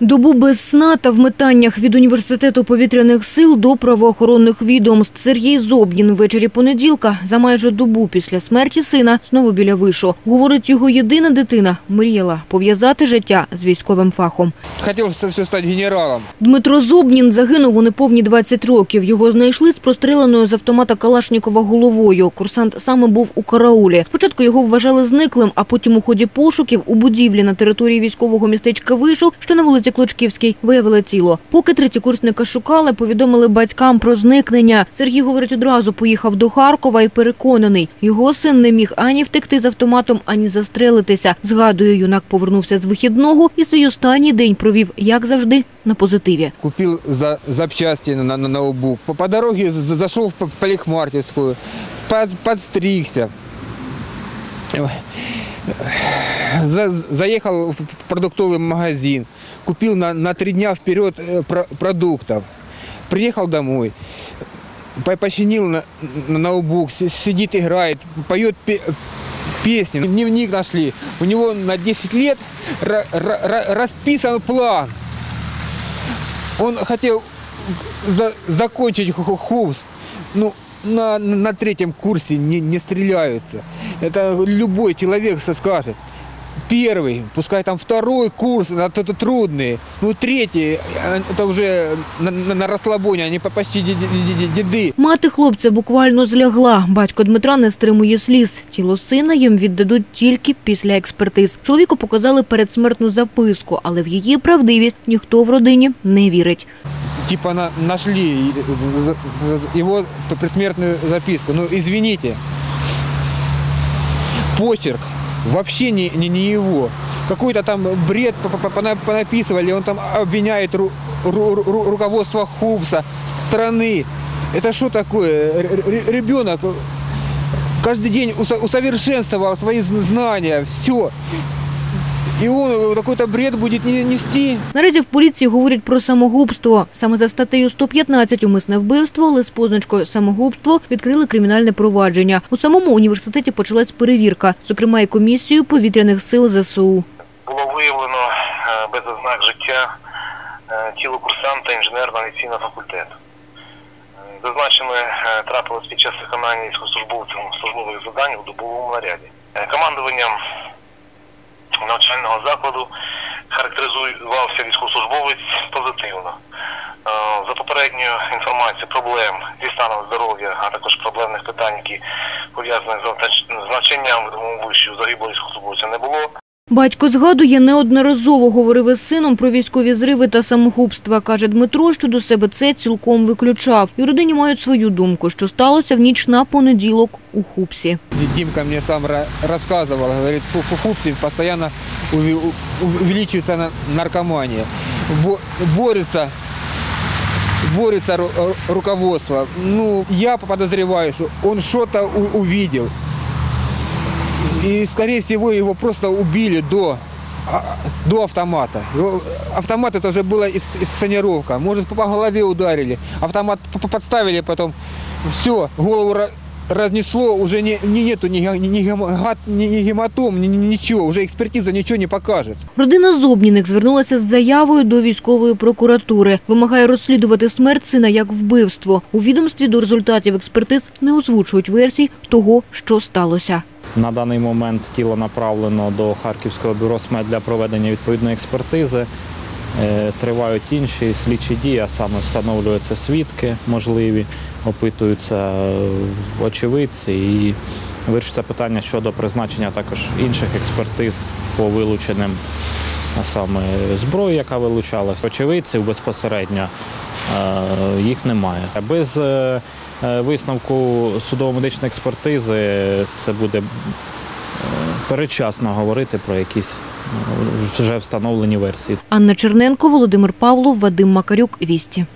Добу без сна та в метаннях від університету повітряних сил до правоохоронних відомств. Сергій Зобнін ввечері понеділка за майже добу після смерті сина знову біля вишу. Говорить, його єдина дитина мріяла пов'язати життя з військовим фахом. Хотел все стать генералом. Дмитро Зобнін загинув у неповні 20 років. Його знайшли з простреленою з автомата Калашнікова головою. Курсант саме був у караулі. Спочатку його вважали зниклим, а потім у ході пошуків у будівлі на території військового містечка Вишу, що на вулиці Клочківській, виявили тіло. Поки третєкурсника шукали, повідомили батькам про зникнення. Сергій, говорить, одразу поїхав до Харкова і переконаний, його син не міг ані втекти з автоматом, ані застрелитися. Згадує, юнак повернувся з вихідного і свій останній день провів, як завжди, на позитиві. Купил за, запчасти на, на ноутбук. По, по дороге за- зашел в под, подстригся. За- заехал в продуктовый магазин, купил на, на три дня вперед э, про- продуктов. Приехал домой, по- починил на, на ноутбук, си- сидит, играет, поет пе- песни. Дневник нашли. У него на 10 лет ра- ра- ра- расписан план. Он хотел за- закончить ху- ху- ХУВС. Ну, на, на третьем курсе не, не стреляются. Это любой человек со- скажет. Первый, пускай там второй курс, это, это трудный. Ну, третий, э, это уже на, на- на расслабоне, они по- почти де- де- де- деды. Мати хлопця буквально злягла. Батько Дмитра не стримує сліз. Тіло сина їм віддадуть тільки після експертиз. Чоловіку показали передсмертну записку, але в її правдивість ніхто в родині не вірить. Типа на, нашли и- за- за- его предсмертную записку. Ну, извините, Почерк вообще не, не, не его. Какой-то там бред по- по- пона- понаписывали, он там обвиняет ру- ру- ру- руководство ХУБСа, страны. Это что такое? Р- Ребенок каждый день усовершенствовал свои зн- знания, все. И он какой-то бред будет не- нести. Наразі в поліції говорять про самогубство. Саме за статтею 115 умисне вбивство, але з позначкою самогубство відкрили кримінальне провадження. У самому університеті почалась перевірка, зокрема і комісією повітряних сил ЗСУ. було виявлено е, без ознак життя е, тіло курсанта інженерно-авіаційного факультету. Е, Зазначене е, трапилось під час виконання військовослужбовцем службових завдань у добовому наряді. Е, Командуванням навчального закладу характеризувався військовослужбовець позитивно. Е, За попередньою інформацією проблем зі станом здоров'я, а також проблемних питань, які пов'язані з навчанням- вищого загиблого військовослужбовця не було. Батько згадує, неодноразово говорив із сином про військові зриви та самогубства. Каже Дмитро, що до себе це цілком виключав. І родині мають свою думку, що сталося в ніч на понеділок у Хупсі. И Димка мне сам ра- рассказывал, говорит, в Фу- Фупсе постоянно уви- у- увеличивается на- наркомания. Бо- борется, борется ру- ру- руководство. Ну, я что он что-то у- увидел. И, скорее всего, его просто убили до, до автомата. Автомат это уже была инсценировка. Может, по голове ударили. Автомат подставили, потом все, голову разнесло, уже не, не нету ни, ни, гема- ни- ни гематом, ни, ни- ничего, уже экспертиза ничего не покажет. Родина Зобніних звернулася з заявою до військової прокуратури. Вимагає розслідувати смерть сина як вбивство. У відомстві до результатів експертиз не озвучують версій того, що сталося. На даний момент тіло направлено до Харківського бюро СМЕ для проведення відповідної експертизи. Е, Тривають інші слідчі дії, а саме встановлюються свідки можливі, опитуються очевидці і вирішиться питання щодо призначення також інших експертиз по вилученим а саме зброї, яка вилучалась. Очевидців безпосередньо е, їх немає. Без е, висновку судово-медичної експертизи це буде передчасно говорити про якісь вже встановлені версії. Анна Черненко, Володимир Павлов, Вадим Макарюк. Вісті.